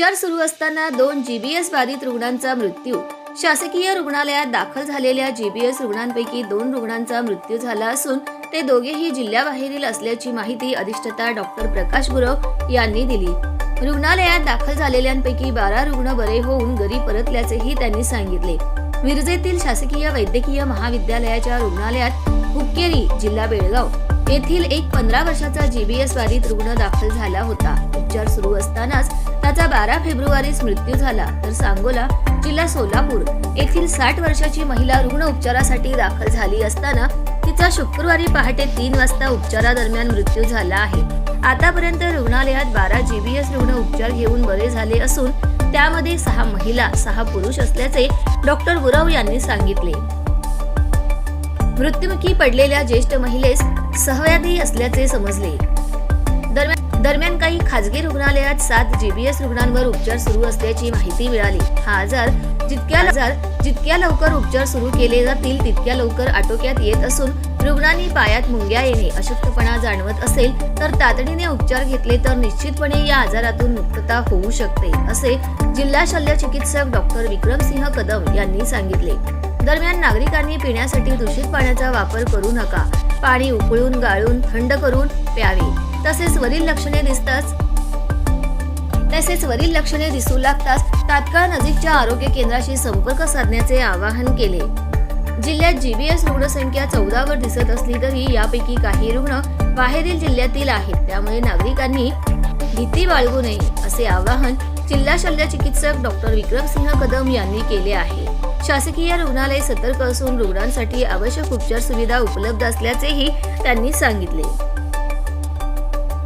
उपचार सुरू असताना दोन जीबीएस बाधित रुग्णांचा मृत्यू. शासकीय रुग्णालयात दाखल झालेल्या जीबीएस रुग्णांपैकी दोन रुग्णांचा मृत्यू झाला असून ते दोघेही जिल्ह्याबाहेरील असल्याची माहिती अधिष्ठता डॉक्टर प्रकाश गुरव यांनी दिली. रुग्णालयात दाखल झालेल्यांपैकी बारा रुग्ण बरे होऊन घरी परतल्याचेही त्यांनी सांगितले. मिरजेतील शासकीय वैद्यकीय महाविद्यालयाच्या रुग्णालयात हुक्केरी जिल्हा बेळगाव येथील एक पंधरा वर्षाचा जीबीएस बाधित रुग्ण दाखल झाला होता. उपचार सुरू असतानाच त्याचा बारा फेब्रुवारीस मृत्यू झाला. तर सांगोला जिल्हा सोलापूर येथील साठ वर्षाची महिला रुग्ण उपचारासाठी दाखल झाली असताना तिचा शुक्रवारी पहाटे तीन वाजता उपचारादरम्यान मृत्यू झाला आहे. आतापर्यंत रुग्णालयात बारा जीबीएस रुग्ण उपचार घेऊन बरे झाले असून त्यामध्ये सहा महिला सहा पुरुष असल्याचे डॉक्टर गुरव यांनी सांगितले. मृत्युमुखी पडलेल्या ज्येष्ठ महिलेस सहव्याधी असल्याचे समजले. दरम्यान दरम्यान काही खाजगी रुग्णालयात सात जीबीएस रुग्णांवर उपचार सुरू असल्याची माहिती मिळाली. हा आजार जितक्या आजार जितक्या लवकर उपचार सुरू केले जातील तितक्या लवकर आटोक्यात येत असून रुग्णांनी पायात मुंग्या येणे अशक्तपणा जाणवत असेल तर तातडीने उपचार घेतले तर निश्चितपणे या आजारातून मुक्तता होऊ शकते असे जिल्हा शल्य चिकित्सक डॉक्टर विक्रमसिंह कदम यांनी सांगितले. दरम्यान नागरिकांनी पिण्यासाठी दूषित पाण्याचा वापर करू नका. पाणी उकळून गाळून थंड करून प्यावे. तसेच वरील लक्षणे दिसताच तसेच वरील लक्षणे दिसू लागताच तात्काळ नजीकच्या आरोग्य केंद्राशी संपर्क साधण्याचे आवाहन केले. जिल्ह्यात जीबीएस रुग्णसंख्या चौदावर दिसत असली तरी यापैकी काही रुग्ण बाहेरील जिल्ह्यातील आहेत. त्यामुळे नागरिकांनी भीती बाळगू नये असे आवाहन जिल्हा शल्य चिकित्सक डॉक्टर विक्रमसिंह कदम यांनी केले आहे. शासकीय रुग्णालय सतर्क असून रुग्णांसाठी आवश्यक उपचार सुविधा उपलब्ध असल्याचेही त्यांनी सांगितले.